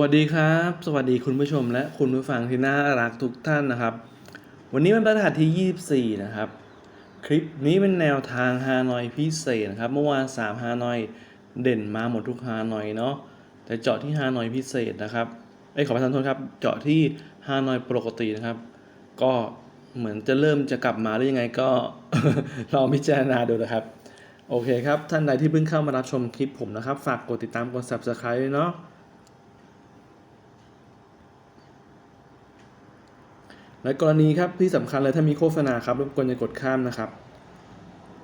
วัสดีครับ สวัสดีคุณผู้ชมและคุณผู้ฟังที่น่ารักทุกท่านนะครับ วันนี้เป็นประหัสที่ 24 นะครับ คลิปนี้เป็นแนวทางฮานอยพิเศษนะครับ เมื่อวาน3ฮานอยเด่นมาหมดทุกฮานอยเนาะแต่เจาะที่ฮานอยพิเศษนะครับเอ้ขอประทานโทษครับ เจาะที่ฮานอยปกตินะครับ ก็เหมือนจะเริ่มจะกลับมาหรือยังไงก็ลองพิจารณาดูนะครับ โอเคครับ ท่านใดที่เพิ่งเข้ามารับชมคลิปผมนะครับ ฝากกดติดตามกด subscribe ด้วยเนาะ และกรณีครับที่สำคัญเลยถ้ามีโฆษณาครับรบกวนอย่ากดข้ามนะครับ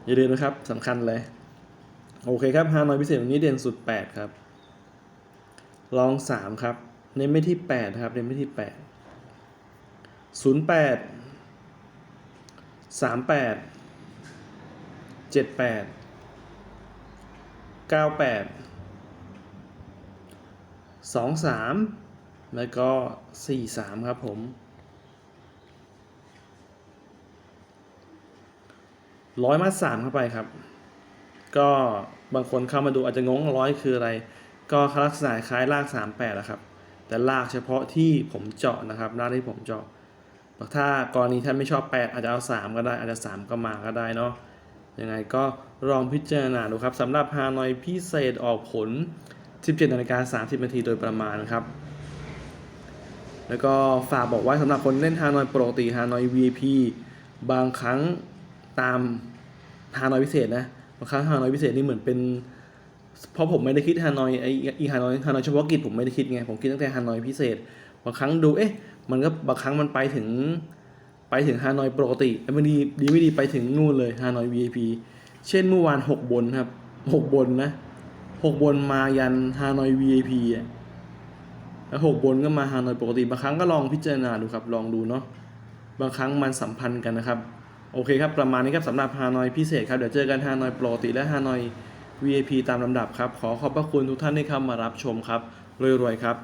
อย่าลืมนะครับสำคัญเลย โอเคครับฮานอยพิเศษวันนี้เด่นสุด 8 ครับลอง 3 ครับ เน้นไม่ที่ 8 ครับ เน้นไม่ที่ 8 08 38 78 98 23 แล้วก็ 43 ครับผม ร้อยมัดสามเข้าไปครับ ก็บางคนเข้ามาดูอาจจะงงร้อยคืออะไร ก็ลักษณะคล้ายลากสามแปดแหละครับ แต่ลากเฉพาะที่ผมเจาะนะครับลากที่ผมเจาะถ้ากรณีท่านไม่ชอบแปดอาจจะเอาสามก็ได้อาจจะสามก็มาก็ได้เนาะยังไงก็ลองพิจารณาดูครับสำหรับฮานอยพิเศษออกผล 17นาฬิกา30นาทีโดยประมาณครับ แล้วก็ฝากบอกไว้สำหรับคนเล่นฮานอยปกติฮานอย VIP บางครั้ง ตามฮานอยพิเศษนะบางครั้งฮานอยพิเศษนี่เหมือนเป็นเพราะผมไม่ได้คิดฮานอยไออีฮานอยฮานอยเฉพาะกิจผมไม่ได้คิดไงผมคิดตั้งแต่ฮานอยพิเศษบางครั้งดูเอ๊ะมันก็บางครั้งมันไปถึงไปถึงฮานอยปกติแล้วมันดีดีไม่ดีไปถึงนู่นเลยฮานอย VIP เช่นเมื่อวานหกบนครับหกบนนะหกบนมายันฮานอย VIP อะแล้วหกบนก็มาฮานอยปกติ บางครั้งก็ลองพิจารณาดูครับ ลองดูเนาะบางครั้งมันสัมพันธ์กันนะครับ โอเคครับ ประมาณนี้ครับสำหรับฮานอยพิเศษครับ เดี๋ยวเจอกันฮานอยปกติและฮานอย VIP ตามลำดับครับ ขอขอบพระคุณทุกท่านที่เข้ามารับชมครับ รวยๆครับ